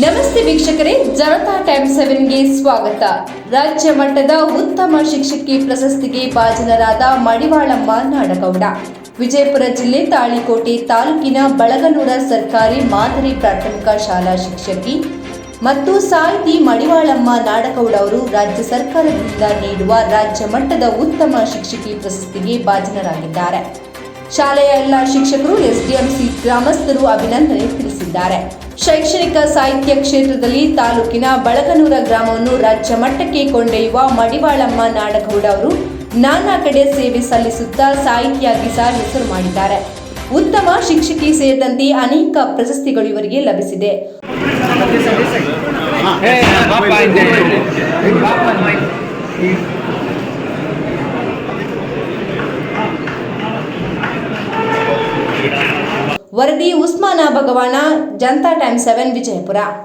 ನಮಸ್ತೆ ವೀಕ್ಷಕರೇ, ಜನತಾ ಟೈಮ್ ಸೆವೆನ್ಗೆ ಸ್ವಾಗತ. ರಾಜ್ಯ ಮಟ್ಟದ ಉತ್ತಮ ಶಿಕ್ಷಕಿ ಪ್ರಶಸ್ತಿಗೆ ಭಾಜನರಾದ ಮಡಿವಾಳಮ್ಮ ನಾಡಗೌಡ ವಿಜಯಪುರ ಜಿಲ್ಲೆ ತಾಳಿಕೋಟೆ ತಾಲೂಕಿನ ಬಳಗನೂರ ಸರ್ಕಾರಿ ಮಾದರಿ ಪ್ರಾಥಮಿಕ ಶಾಲಾ ಶಿಕ್ಷಕಿ ಮತ್ತು ಸಾಹಿತಿ ಮಡಿವಾಳಮ್ಮ ನಾಡಗೌಡ ಅವರು ರಾಜ್ಯ ಸರ್ಕಾರದಿಂದ ನೀಡುವ ರಾಜ್ಯ ಮಟ್ಟದ ಉತ್ತಮ ಶಿಕ್ಷಕಿ ಪ್ರಶಸ್ತಿಗೆ ಭಾಜನರಾಗಿದ್ದಾರೆ. ಶಾಲೆಯ ಎಲ್ಲ ಶಿಕ್ಷಕರು ಎಸ್ಡಿಎಂಸಿ ಗ್ರಾಮಸ್ಥರು ಅಭಿನಂದನೆ ತಿಳಿಸಿದ್ದಾರೆ. ಶೈಕ್ಷಣಿಕ ಸಾಹಿತ್ಯ ಕ್ಷೇತ್ರದಲ್ಲಿ ತಾಲೂಕಿನ ಬಳಗನೂರ ಗ್ರಾಮವನ್ನು ರಾಜ್ಯ ಮಟ್ಟಕ್ಕೆ ಕೊಂಡೊಯ್ಯುವ ಮಡಿವಾಳಮ್ಮ ನಾಡಗೌಡ ಅವರು ನಾನಾ ಕಡೆ ಸೇವೆ ಸಲ್ಲಿಸುತ್ತಾ ಸಾಹಿತಿಯಾಗಿ ಸಹ ಹೆಸರು ಮಾಡಿದ್ದಾರೆ. ಉತ್ತಮ ಶಿಕ್ಷಕಿ ಸೇರಿದಂತೆ ಅನೇಕ ಪ್ರಶಸ್ತಿಗಳು ಇವರಿಗೆ ಲಭಿಸಿದೆ. ವರದಿ ಉಸ್ಮಾನ ಭಗವಾನ ಜನತಾ ಟೈಮ್ ಸೆವೆನ್ ವಿಜಯಪುರ.